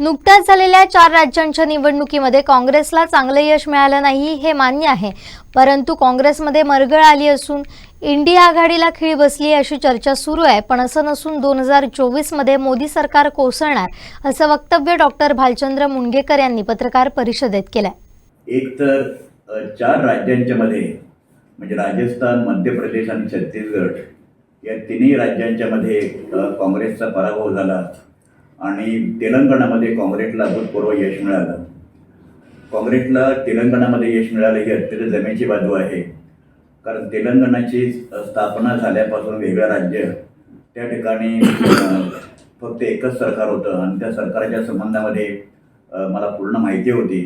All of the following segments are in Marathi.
नुकत्याच झालेल्या चार राज्यांच्या निवडणुकीमध्ये काँग्रेसला चांगलं यश मिळालं नाही हे मान्य आहे. परंतु काँग्रेसमध्ये मरगळ आली असून इंडिया आघाडीला खीळ बसली अशी चर्चा सुरू आहे. पण असं नसून दोन हजार चोवीसमध्ये मोदी सरकार कोसळणार असं वक्तव्य डॉक्टर भालचंद्र मुणगेकर यांनी पत्रकार परिषदेत केलंय. एक तर चार राज्यांच्या मध्ये म्हणजे राजस्थान मध्य प्रदेश आणि छत्तीसगड या तिन्ही राज्यांच्या मध्ये काँग्रेसचा पराभव झाला. आणि तेलंगणामध्ये काँग्रेसला अभूतपूर्व यश मिळालं. काँग्रेसला तेलंगणामध्ये यश मिळालं ही अत्यंत जमेची बाजू आहे. कारण तेलंगणाची स्थापना झाल्यापासून वेगळं राज्य त्या ठिकाणी फक्त एकच सरकार होतं आणि त्या सरकारच्या संबंधामध्ये मला पूर्ण माहिती होती.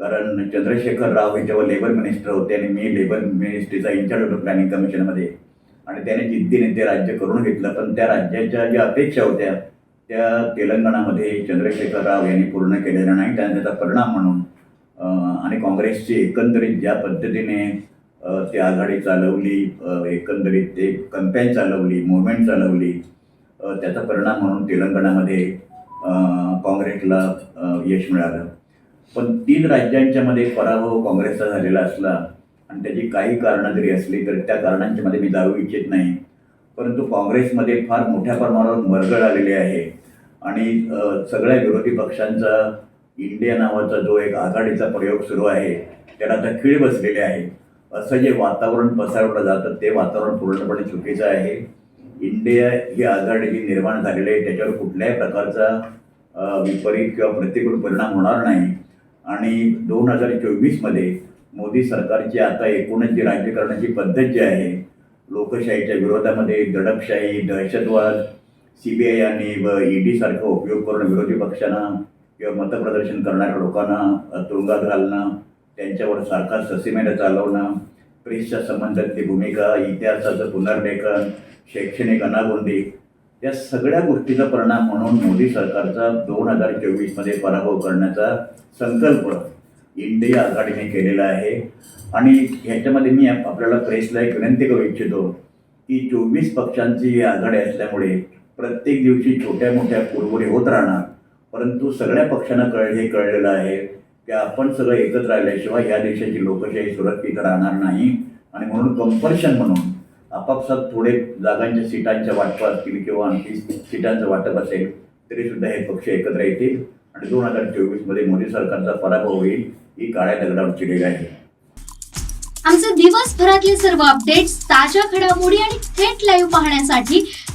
कारण चंद्रशेखर राव हे जेव्हा लेबर मिनिस्टर होते आणि मी लेबर मिनिस्ट्रीचा इन्चार्ज होतो प्लॅनिंग कमिशनमध्ये आणि त्याने जिद्दीने ते राज्य करून घेतलं. पण त्या राज्याच्या ज्या अपेक्षा होत्या त्या तेलंगणामध्ये चंद्रशेखर राव यांनी पूर्ण केलेल्या नाही त्याने त्याचा परिणाम म्हणून आणि काँग्रेसची एकंदरीत ज्या पद्धतीने ती आघाडी चालवली एकंदरीत ते कंपेन चालवली मुवमेंट चालवली त्याचा परिणाम म्हणून तेलंगणामध्ये काँग्रेसला यश मिळालं. पण तीन राज्यांच्यामध्ये पराभव काँग्रेसचा झालेला असला आणि त्याची काही कारणं जरी असली तर त्या कारणांच्यामध्ये मी जाऊ इच्छित नाही. परंतु काँग्रेसमध्ये फार मोठ्या प्रमाणावर मरगळ आलेली आहे. आणि सगळ्या विरोधी पक्षांचा इंडिया नावाचा जो एक आघाडीचा प्रयोग सुरू आहे त्याला आता खीळ बसलेले आहे. असं जे वातावरण पसरवलं जातं ते वातावरण पूर्णपणे चुकीचं आहे. इंडिया ही आघाडी जी निर्माण झालेली आहे त्याच्यावर कुठल्याही प्रकारचा विपरीत किंवा प्रतिकूल परिणाम होणार नाही. आणि दोन हजार चोवीसमध्ये मोदी सरकारची आता एकूणच जी राज्यकरणाची पद्धत जी आहे लोकशाहीच्या विरोधामध्ये दडपशाही दहशतवाद सी बी आय आणि ईडी सारखा उपयोग करून विरोधी पक्षांना किंवा मतप्रदर्शन करणाऱ्या लोकांना तुरुंगात घालणं त्यांच्यावर सारखा ससीमेला चालवणं प्रेसच्या संबंधातली भूमिका इतिहासाचं पुनर्लेखन शैक्षणिक अनागोंदी या सगळ्या गोष्टीचा परिणाम म्हणून मोदी सरकारचा दोन हजार चोवीसमध्ये पराभव करण्याचा संकल्प इंडिया आघाडीने केलेला आहे. आणि ह्याच्यामध्ये मी आपल्याला प्रेसला एक विनंती करू इच्छितो की चोवीस पक्षांची आघाडी असल्यामुळे प्रत्येक दिवशी छोट्या मोठ्या कुरबुरी होत राहणार परंतु सगळ्या पक्षांना कळ हे कळलेलं आहे की आपण सगळं एकत्र राहिल्याशिवाय या देशाची लोकशाही सुरक्षित राहणार नाही. आणि म्हणून कंपल्शन म्हणून आपापसात थोडे जागांच्या सीटांच्या वाटप असतील किंवा आणखी सीटांचं वाटप असेल तरी सुद्धा हे पक्ष एकत्र येतील आणि दोन हजार चोवीसमध्ये मोदी सरकारचा पराभव होईल ही काळ्या दगडावरची डेग आहे. आमचे दिवसभरातले सर्व अपडेट्स ताज्या घडामोडी आणि थेट लाईव्ह पाहण्यासाठी